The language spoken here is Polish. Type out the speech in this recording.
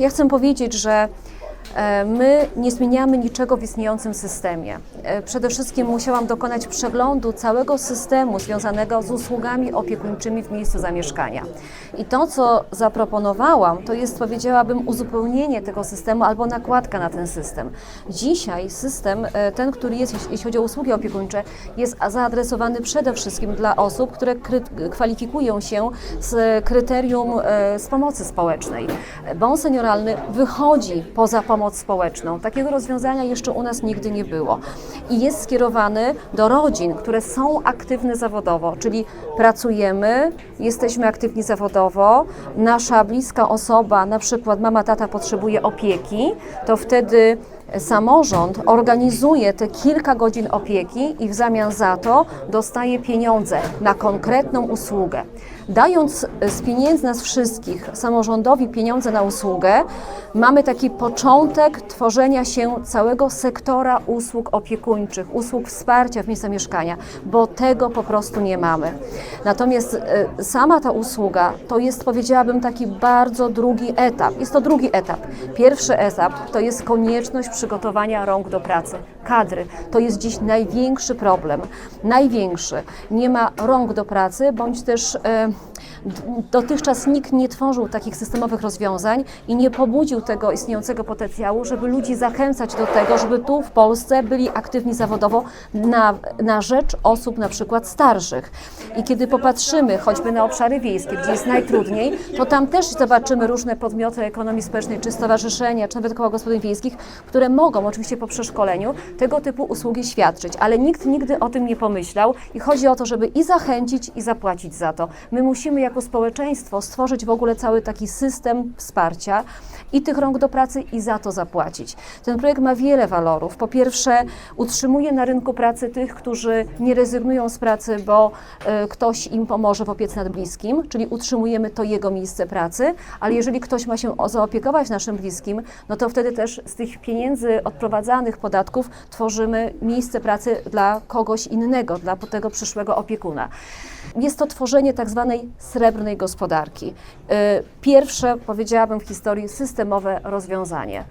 Ja chcę powiedzieć, że my nie zmieniamy niczego w istniejącym systemie. E, Przede wszystkim musiałam dokonać przeglądu całego systemu związanego z usługami opiekuńczymi w miejscu zamieszkania. I to, co zaproponowałam, to jest, powiedziałabym, uzupełnienie tego systemu albo nakładka na ten system. Dzisiaj system, e, ten, który jest, jeśli- chodzi o usługi opiekuńcze, jest zaadresowany przede wszystkim dla osób, które kwalifikują się z kryterium e, z pomocy społecznej. Bon senioralny wychodzi poza pomoc społeczną. Takiego rozwiązania jeszcze u nas nigdy nie było. I jest skierowany do rodzin, które są aktywne zawodowo, czyli pracujemy, jesteśmy aktywni zawodowo, nasza bliska osoba, na przykład mama, tata potrzebuje opieki, to wtedy samorząd organizuje te kilka godzin opieki i w zamian za to dostaje pieniądze na konkretną usługę. Dając z pieniędzy nas wszystkich samorządowi pieniądze na usługę, mamy taki początek tworzenia się całego sektora usług opiekuńczych, usług wsparcia w miejscu mieszkania, bo tego po prostu nie mamy. Natomiast e, sama ta usługa to jest, powiedziałabym, taki bardzo drugi etap. Jest to drugi etap. Pierwszy etap to jest konieczność przygotowania rąk do pracy, kadry. To jest dziś największy problem. Największy. Nie ma rąk do pracy, bądź też e, dotychczas nikt nie tworzył takich systemowych rozwiązań i nie pobudził tego istniejącego potencjału, żeby ludzi zachęcać do tego, żeby tu w Polsce byli aktywni zawodowo na, na rzecz osób na przykład starszych. I kiedy popatrzymy choćby na obszary wiejskie, gdzie jest najtrudniej, to tam też zobaczymy różne podmioty ekonomii społecznej, czy stowarzyszenia, czy nawet koła gospodyń wiejskich, które mogą oczywiście po przeszkoleniu tego typu usługi świadczyć, ale nikt nigdy o tym nie pomyślał i chodzi o to, żeby i zachęcić, i zapłacić za to. My musimy jako społeczeństwo stworzyć w ogóle cały taki system wsparcia i tych rąk do pracy i za to zapłacić. Ten projekt ma wiele walorów. Po pierwsze, utrzymuje na rynku pracy tych, którzy nie rezygnują z pracy, bo e, ktoś im pomoże w opiece nad bliskim, czyli utrzymujemy to jego miejsce pracy, ale jeżeli ktoś ma się zaopiekować naszym bliskim, no to wtedy też z tych pieniędzy odprowadzanych podatków tworzymy miejsce pracy dla kogoś innego, dla tego przyszłego opiekuna. Jest to tworzenie tak zwanej srebrnej gospodarki. Y, Pierwsze, powiedziałabym w historii, systemowe rozwiązanie.